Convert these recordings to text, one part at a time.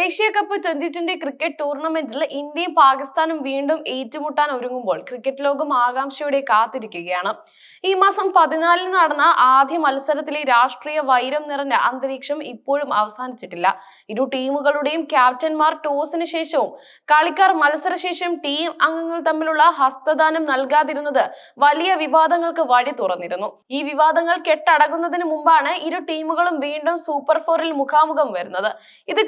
Asia cup twenty twenty cricket ടൂർണമെന്റിൽ ഇന്ത്യയും പാകിസ്ഥാനും വീണ്ടും ഏറ്റുമുട്ടാൻ ഒരുങ്ങുമ്പോൾ ക്രിക്കറ്റ് ലോകം ആകാംക്ഷയോടെ കാത്തിരിക്കുകയാണ്. ഈ മാസം പതിനാലിന് നടന്ന ആദ്യ മത്സരത്തിലെ രാഷ്ട്രീയ വൈരം നിറഞ്ഞ അന്തരീക്ഷം ഇപ്പോഴും അവസാനിച്ചിട്ടില്ല. ഇരു ടീമുകളുടെയും ക്യാപ്റ്റന്മാർ ടോസിന് ശേഷവും കളിക്കാർ മത്സരശേഷം ടീം അംഗങ്ങൾ തമ്മിലുള്ള ഹസ്തദാനം നൽകാതിരുന്നത് വലിയ വിവാദങ്ങൾക്ക് വഴി തുറന്നിരുന്നു. ഈ വിവാദങ്ങൾ കെട്ടടങ്ങുന്നതിന് മുമ്പാണ് ഇരു ടീമുകളും വീണ്ടും സൂപ്പർ ഫോറിൽ മുഖാമുഖം വരുന്നത്. ഇത്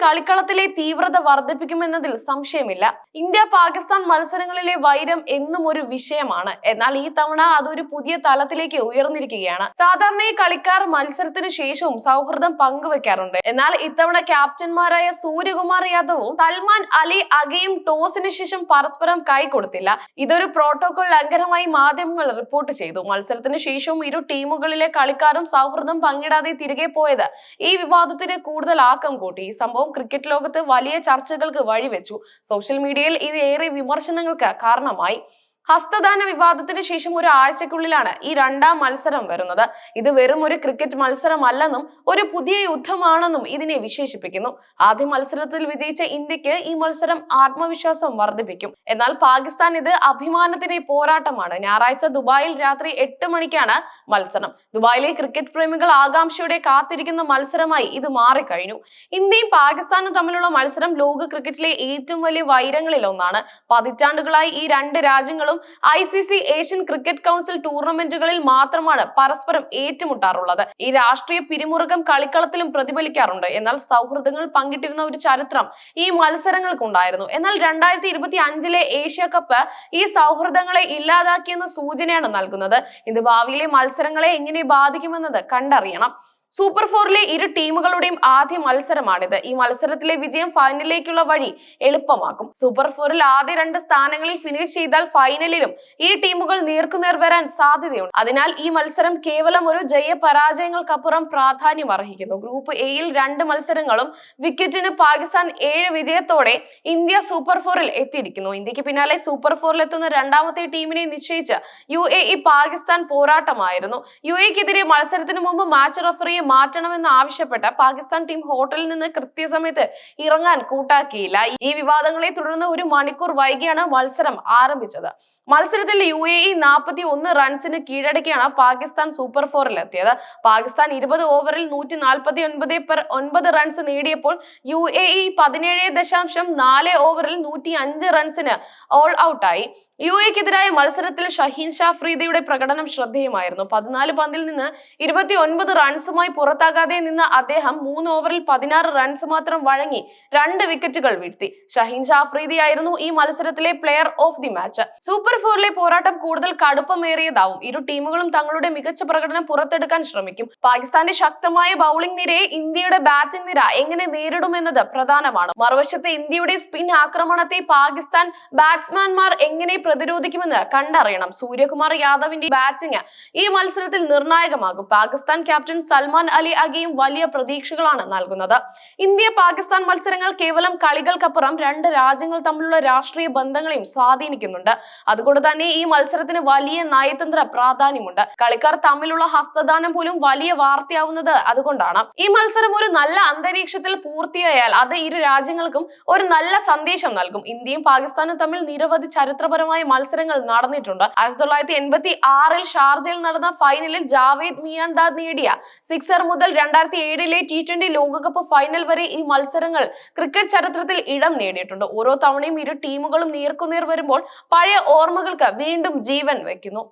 കളിക്കളത്തിലെ തീവ്രത വർദ്ധിപ്പിക്കുമെന്നതിൽ സംശയമില്ല. ഇന്ത്യ പാകിസ്ഥാൻ മത്സരങ്ങളിലെ വൈരം എന്നും ഒരു വിഷയമാണ്. എന്നാൽ ഈ തവണ അതൊരു പുതിയ തലത്തിലേക്ക് ഉയർന്നിരിക്കുകയാണ്. സാധാരണ ഈ കളിക്കാർ മത്സരത്തിന് ശേഷവും സൗഹൃദം പങ്കുവെക്കാറുണ്ട്. എന്നാൽ ഇത്തവണ ക്യാപ്റ്റന്മാരായ സൂര്യകുമാർ യാദവും സൽമാൻ അലി അഗയും ടോസിന് ശേഷം പരസ്പരം കൈകൊടുത്തില്ല ഇതൊരു പ്രോട്ടോകോൾ ലംഘനമായി മാധ്യമങ്ങൾ റിപ്പോർട്ട് ചെയ്തു. മത്സരത്തിന് ശേഷവും ഇരു ടീമുകളിലെ കളിക്കാരും സൗഹൃദം പങ്കിടാതെ തിരികെ പോയത് ഈ വിവാദത്തിന് കൂടുതൽ ആക്കം കൂട്ടി. ഈ സംഭവം ക്രിക്കറ്റ് ലോകത്ത് വലിയ ചർച്ചകൾക്ക് വഴിവെച്ചു. സോഷ്യൽ മീഡിയയിൽ ഇത് ഏറെ വിമർശനങ്ങൾക്ക് കാരണമായി. ഹസ്തദാന വിവാദത്തിന് ശേഷം ഒരു ആഴ്ചക്കുള്ളിലാണ് ഈ രണ്ടാം മത്സരം വരുന്നത്. ഇത് വെറും ഒരു ക്രിക്കറ്റ് മത്സരമല്ലെന്നും ഒരു പുതിയ യുദ്ധമാണെന്നും ഇതിനെ വിശേഷിപ്പിക്കുന്നു. ആദ്യ മത്സരത്തിൽ വിജയിച്ച ഇന്ത്യയ്ക്ക് ഈ മത്സരം ആത്മവിശ്വാസം വർദ്ധിപ്പിക്കും. എന്നാൽ പാകിസ്ഥാൻ ഇത് അഭിമാനത്തിന്റെ പോരാട്ടമാണ്. ഞായറാഴ്ച ദുബായിൽ രാത്രി എട്ട് മണിക്കാണ് മത്സരം. ദുബായിലെ ക്രിക്കറ്റ് പ്രേമികൾ ആകാംക്ഷയോടെ കാത്തിരിക്കുന്ന മത്സരമായി ഇത് മാറിക്കഴിഞ്ഞു. ഇന്ത്യയും പാകിസ്ഥാനും തമ്മിലുള്ള മത്സരം ലോക ക്രിക്കറ്റിലെ ഏറ്റവും വലിയ വൈരങ്ങളിൽ ഒന്നാണ്. പതിറ്റാണ്ടുകളായി ഈ രണ്ട് രാജ്യങ്ങളും I C C Asian cricket council ടൂർണമെന്റുകളിൽ മാത്രമാണ് പരസ്പരം ഏറ്റുമുട്ടാറുള്ളത്. ഈ രാഷ്ട്രീയ പിരിമുറുക്കം കളിക്കളത്തിലും പ്രതിഫലിക്കാറുണ്ട്. എന്നാൽ സൗഹൃദങ്ങൾ പങ്കിട്ടിരുന്ന ഒരു ചരിത്രം ഈ മത്സരങ്ങൾക്കുണ്ടായിരുന്നു. എന്നാൽ രണ്ടായിരത്തി ഇരുപത്തി അഞ്ചിലെ ഏഷ്യ കപ്പ് ഈ സൗഹൃദങ്ങളെ ഇല്ലാതാക്കിയെന്ന സൂചനയാണ് നൽകുന്നത്. ഇത് ഭാവിയിലെ മത്സരങ്ങളെ എങ്ങനെ ബാധിക്കുമെന്നത് കണ്ടറിയണം. സൂപ്പർ ഫോറിലെ ഇരു ടീമുകളുടെയും ആദ്യ മത്സരമാണിത്. ഈ മത്സരത്തിലെ വിജയം ഫൈനലിലേക്കുള്ള വഴി എളുപ്പമാക്കും. സൂപ്പർ ഫോറിൽ ആദ്യ രണ്ട് സ്ഥാനങ്ങളിൽ ഫിനിഷ് ചെയ്താൽ ഫൈനലിലും ഈ ടീമുകൾ നേർക്കുനേർ വരാൻ സാധ്യതയുണ്ട്. അതിനാൽ ഈ മത്സരം കേവലം ഒരു ജയ പരാജയങ്ങൾക്കപ്പുറം പ്രാധാന്യം അർഹിക്കുന്നു. ഗ്രൂപ്പ് എയിൽ രണ്ട് മത്സരങ്ങളും വിക്കറ്റിന് പാകിസ്ഥാൻ ഏഴ് വിജയത്തോടെ ഇന്ത്യ സൂപ്പർ ഫോറിൽ എത്തിയിരിക്കുന്നു. ഇന്ത്യയ്ക്ക് പിന്നാലെ സൂപ്പർ ഫോറിൽ എത്തുന്ന രണ്ടാമത്തെ ടീമിനെ നിശ്ചയിച്ച യു പാകിസ്ഥാൻ പോരാട്ടമായിരുന്നു. യു എക്കെതിരെ മത്സരത്തിന് മുമ്പ് മാച്ച് റഫറിയെ മാറ്റണമെന്ന് ആവശ്യപ്പെട്ട പാകിസ്ഥാൻ ടീം ഹോട്ടലിൽ നിന്ന് കൃത്യസമയത്ത് ഇറങ്ങാൻ കൂട്ടാക്കിയില്ല. ഈ വിവാദങ്ങളെ തുടർന്ന് ഒരു മണിക്കൂർ വൈകിയാണ് മത്സരം ആരംഭിച്ചത്. മത്സരത്തിൽ യു എ ഇ നാൽപ്പത്തി ഒന്ന് റൺസിന് കീഴടക്കിയാണ് പാകിസ്ഥാൻ സൂപ്പർ ഫോറിൽ എത്തിയത്. പാകിസ്ഥാൻ ഇരുപത് ഓവറിൽ നൂറ്റി നാൽപ്പത്തി ഒൻപത് പെർ ഒൻപത് റൺസ് നേടിയപ്പോൾ യു എ ഇ പതിനേഴ് ദശാംശം നാല് ഓവറിൽ നൂറ്റി അഞ്ച് റൺസിന് ഓൾ ഔട്ടായി യു എക്കെതിരായ മത്സരത്തിൽ ഷഹീൻ ഷാ ഫ്രീദിയുടെ പ്രകടനം ശ്രദ്ധേയമായിരുന്നു. പതിനാല് പന്തിൽ നിന്ന് ഇരുപത്തി ഒൻപത് റൺസുമായി പുറത്താകാതെ നിന്ന അദ്ദേഹം മൂന്ന് ഓവറിൽ പതിനാറ് റൺസ് മാത്രം വഴങ്ങി രണ്ട് വിക്കറ്റുകൾ വീഴ്ത്തി. ഷഹീൻ ഷാ ഫ്രീദി ആയിരുന്നു ഈ മത്സരത്തിലെ player of the match super ഫോറിലെ പോരാട്ടം കൂടുതൽ കടുപ്പമേറിയതാവും. ഇരു ടീമുകളും തങ്ങളുടെ മികച്ച പ്രകടനം പുറത്തെടുക്കാൻ ശ്രമിക്കും. പാകിസ്ഥാന്റെ ശക്തമായ ബൗളിംഗ് നിരയെ ഇന്ത്യയുടെ ബാറ്റിംഗ് നിര എങ്ങനെ നേരിടുമെന്നത് പ്രധാനമാണ്. മറുവശത്ത് ഇന്ത്യയുടെ സ്പിൻ ആക്രമണത്തെ പാകിസ്ഥാൻ ബാറ്റ്സ്മാൻമാർ എങ്ങനെ പ്രതിരോധിക്കുമെന്ന് കണ്ടറിയണം. സൂര്യകുമാർ യാദവിന്റെ ബാറ്റിംഗ് ഈ മത്സരത്തിൽ നിർണായകമാകും. പാകിസ്ഥാൻ ക്യാപ്റ്റൻ സൽമാൻ അലി അഗിയും വലിയ പ്രതീക്ഷകളാണ് നൽകുന്നത്. ഇന്ത്യ പാകിസ്ഥാൻ മത്സരങ്ങൾ കേവലം കളികൾക്കപ്പുറം രണ്ട് രാജ്യങ്ങൾ തമ്മിലുള്ള രാഷ്ട്രീയ ബന്ധങ്ങളെയും സ്വാധീനിക്കുന്നുണ്ട്. അതുകൊണ്ട് തന്നെ ഈ മത്സരത്തിന് വലിയ നയതന്ത്ര പ്രാധാന്യമുണ്ട്. കളിക്കാർ തമ്മിലുള്ള ഹസ്തദാനം പോലും വലിയ വാർത്തയാവുന്നത് അതുകൊണ്ടാണ്. ഈ മത്സരം ഒരു നല്ല അന്തരീക്ഷത്തിൽ പൂർത്തിയായാൽ അത് ഇരു രാജ്യങ്ങൾക്കും ഒരു നല്ല സന്ദേശം നൽകും. ഇന്ത്യയും പാകിസ്ഥാനും തമ്മിൽ നിരവധി ചരിത്രപരമായ മത്സരങ്ങൾ നടന്നിട്ടുണ്ട്. ആയിരത്തി തൊള്ളായിരത്തി എൺപത്തി ആറിൽ ഷാർജയിൽ നടന്ന ഫൈനലിൽ ജാവേദ് മിയാൻദാദ് നേടിയ സിക്സർ മുതൽ രണ്ടായിരത്തി ഏഴിലെ ടി ട്വന്റി ലോകകപ്പ് ഫൈനൽ വരെ ഈ മത്സരങ്ങൾ ക്രിക്കറ്റ് ചരിത്രത്തിൽ ഇടം നേടിയിട്ടുണ്ട്. ഓരോ തവണയും ഇരു ടീമുകളും നേർക്കുനേർ വരുമ്പോൾ പഴയ ഓർമ്മകൾക്ക് വീണ്ടും ജീവൻ വെക്കുന്നു